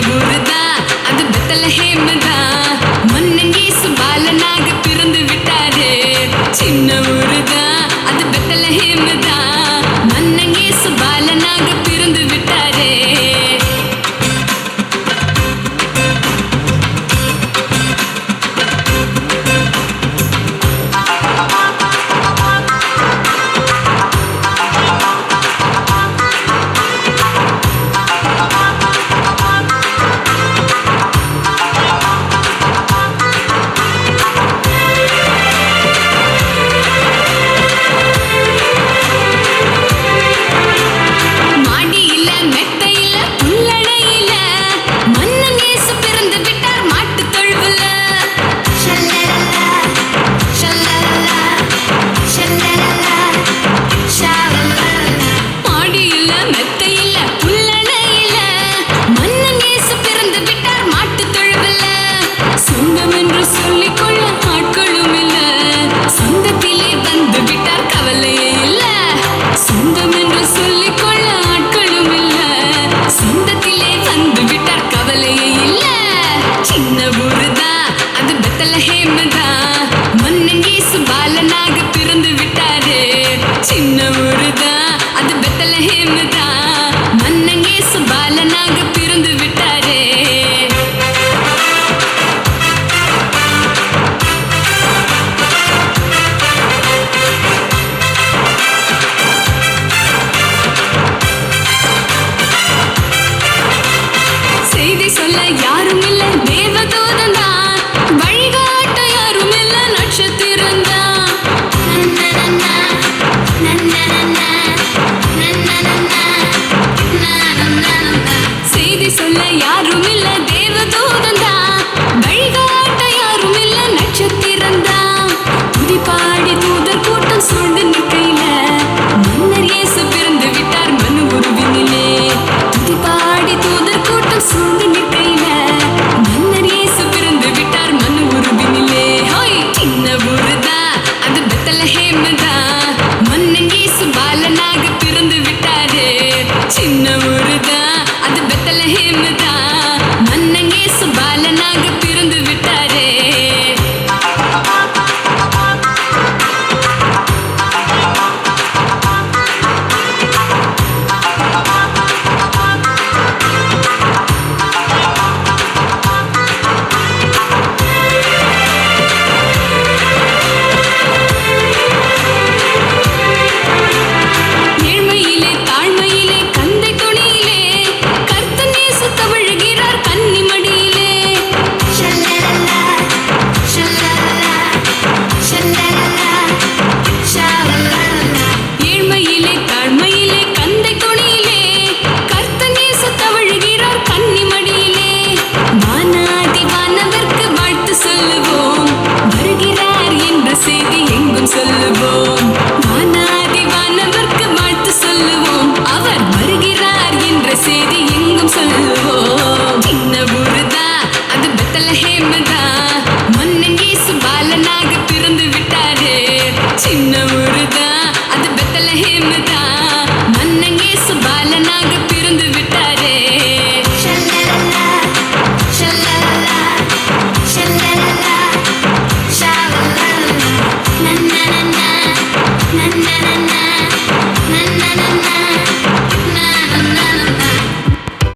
ಬುರ್ದ ಅದು ಬೆತ್ತಲ ಹೇಮದ சொல்லுவோம். சின்ன ஊருதா அது பெத்தல ஹேமதா. மன்னங்கேசு பாலனாக பிறந்து விட்டாரே. சின்ன ஊருதா அது பெத்தல ஹேமதா. மன்னங்கேசு பாலனாக பிறந்து விட்டாரே. Na na na na.